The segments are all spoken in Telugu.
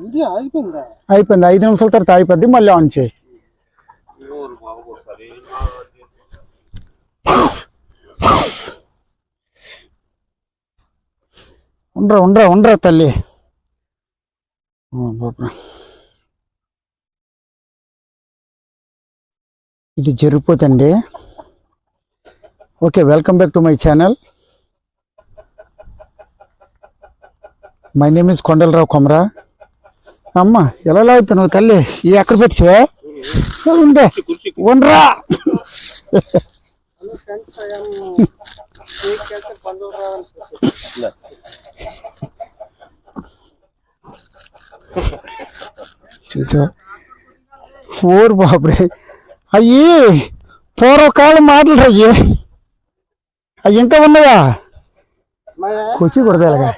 వీడియో అయిపోయింది. ఐదు నిమిషాల తర్వాత అయిపోద్ది మళ్ళీ ఆన్ చేయి. ఉండరా ఉండరా ఉండరా తల్లి. ఇది జరిగిపోతండి okay welcome back to my channel. My name is Kondalarao Komara. అమ్మ ఎలా లాగుతున్నావు తల్లి? ఈ ఎక్కడ పెట్టివే? ఉండే. ఉండరా? చూసా ఓరు బాబురే. అయ్యి పూర్వకాలం మాటలు అయ్యి. అయ్యి ఇంకా ఉన్నాయా కుసి కొడదాలుగా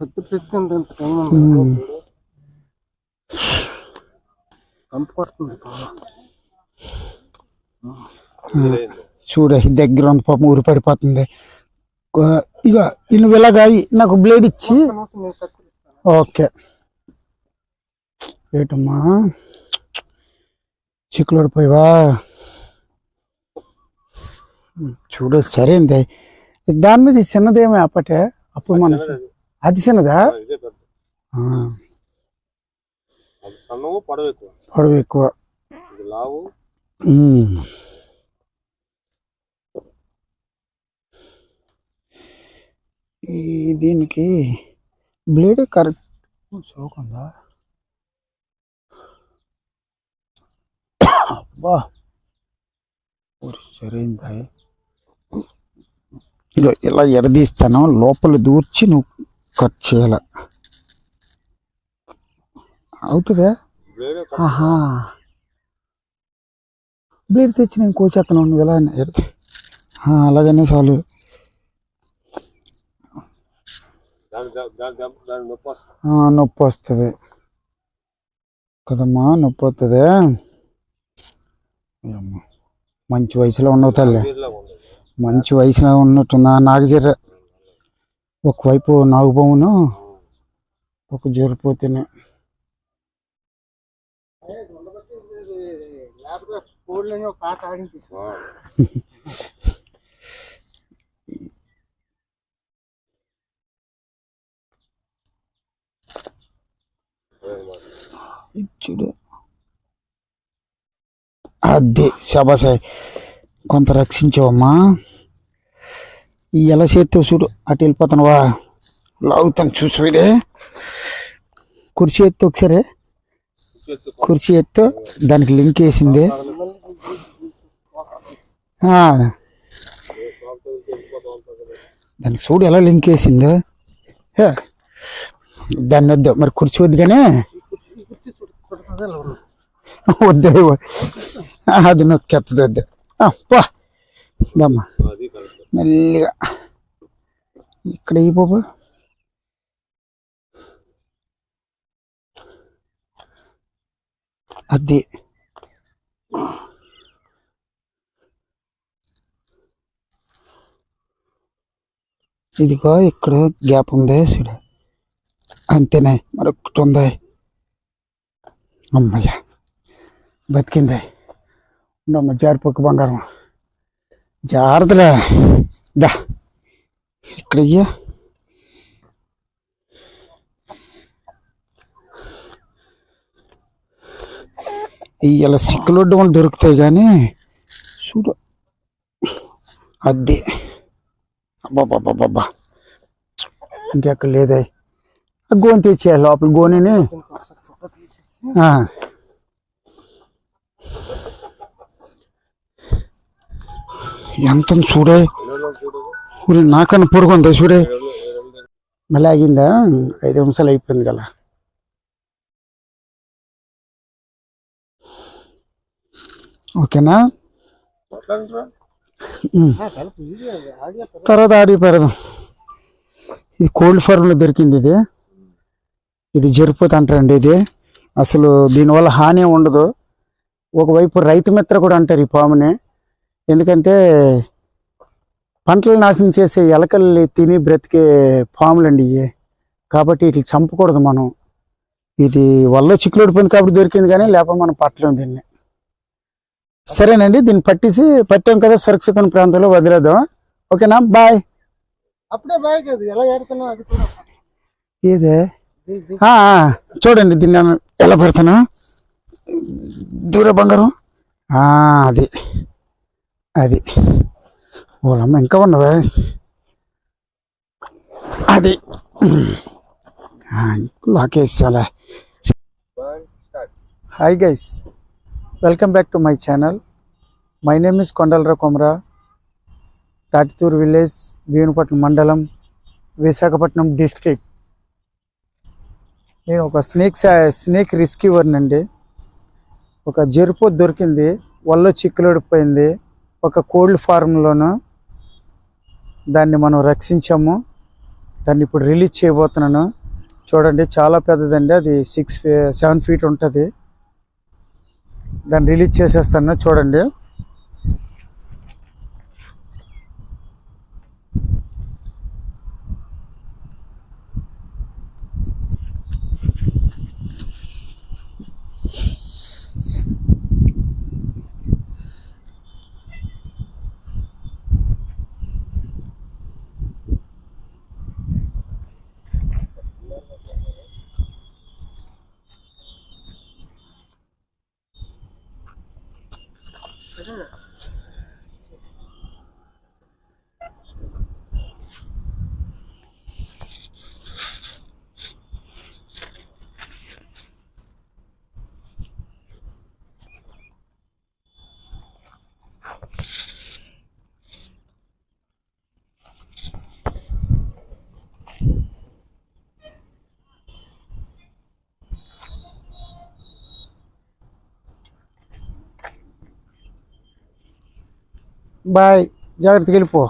కత్తి పెట్టి అంత టైం ఉంది. కంపు కొడుతుంది చూడ దగ్గర ఉంది పాపం ఊరి పడిపోతుంది. ఇక నువ్వు ఇలాగా నాకు బ్లేడ్ ఇచ్చి. ఓకే. ఏటమ్మా? చిక్కులు పడిపోయావా చూడు సరేంది. దాని మీద చిన్నదేమో అప్పటే అప్పుడు మన అది చిన్నదా సన్నము పొడవు ఎక్కువ. పొడవు ఎక్కువ. ఇది లావు. ఉమ్. ఈ దీనికి బ్లేడ్ కరెక్ట్ చోకుందా అబ్బా. సరైందా? ఇలా ఎడదీస్తాను లోపల దూర్చి నువ్వు కట్ చేయాల. అవుతుందా? ఆహా. బ్లేడ్ తెచ్చి నేను కోసేస్తాను నువ్వు ఎలా ఎడది అలాగనే చాలు. నొప్పి వస్తుంది. కదమ్మా నొప్పి వస్తుంది. మంచి వయసులో ఉండవు తల్లి. మంచి వయసులో ఉన్నట్టుందా నాగజీర ఒకవైపు నాగుబొమ్మను ఒక జరిపోతేనే. చూడు. అదే శాబాసాయి కొంత రక్షించావమ్మా. ఎలా చేస్తావు చూడు అటు వెళ్ళిపోతానువా లాగుతాను చూసు ఇదే. కుర్చీ ఎత్తు ఒకసారి. కుర్చీ ఎత్తు దానికి లింక్ వేసింది. దానికి చూడు ఎలా లింక్ వేసిందో. దాన్ని వద్దు మరి కుర్చీ వద్దు కానీ. వద్దు అది నొక్కెత్తది వద్దు. ఆ, దమ్మా మెల్లిగా. ఇక్కడ ఈ బాబు అది. ఇదిగో ఇక్కడ గ్యాప్ ఉంది చూడు. అంతేనే మరొకటి ఉంది. అమ్మయ్య. బతికింది. ఉండమ్మ జారిపోక బంగారం. జాగ్రత్తలే. దా. ఇక్కడ ఇలా సిక్కులొడ్డు వాళ్ళు దొరుకుతాయి కానీ చూడు. అద్దె. అబ్బాబ్బాబ్బా ఇంకెక్కడ లేదే. ఆ గోని తెచ్చేయాలి లోపల గోనిని దీనికి ఒకసారి ఫోటో తీసి ఆ. ఎంత చూడే ఊరి నాకన్నా పొడుగుంది చూడే మళ్ళీ ఆగిందా ఐదు నిమిషాలు అయిపోయింది కదా ఓకేనా తర్వాత ఆడి పెడదాం ఇది కోల్డ్ ఫార్మ్లో దొరికింది ఇది ఇది జరిపోతే అంటారండి ఇది అసలు దీనివల్ల హాని ఉండదు ఒకవైపు రైతు మిత్ర కూడా అంటారు ఈ పాముని ఎందుకంటే పంటలు నాశనం చేసే ఎలకల్ని తిని బ్రతికే పాములండి ఇవి కాబట్టి వీటిని చంపకూడదు మనం. ఇది వల్ల చిక్కులు ఓడిపోయింది కాబట్టి దొరికింది కానీ లేకపోతే మనం పట్టలేము దీన్ని. సరేనండి దీన్ని పట్టేసి పట్టాం కదా సురక్షిత ప్రాంతంలో వదిలేద్దాం. ఓకేనా? బాయ్. అప్పుడే బాయ్ అది ఎలా ఇదే చూడండి దీన్ని నేను ఎలా పెడతాను. దూర బంగారం. అది. అది. ఓలమ్మ ఇంకా ఉన్నవా అది. ఆ, hi guys. Welcome back to my channel. My name is Kondalarao Komara. Tatituru village Bhimupatnam మండలం విశాఖపట్నం డిస్ట్రిక్ట్. నేను ఒక స్నేక్ స్నేక్ రిస్క్యూవర్ని అండి. ఒక జెరుపు దొరికింది వల్ల చిక్కులుడిపోయింది. ఒక కోల్డ్ ఫార్మ్లోను దాన్ని మనం రక్షించాము. దాన్ని ఇప్పుడు రిలీజ్ చేయబోతున్నాను. చూడండి చాలా పెద్దదండి. అది సిక్స్ సెవెన్ ఫీట్ ఉంటుంది. దాన్ని రిలీజ్ చేసేస్తాను. చూడండి. Yeah. బాయ్. జాగ్రత్తగా వెళ్ళిపో.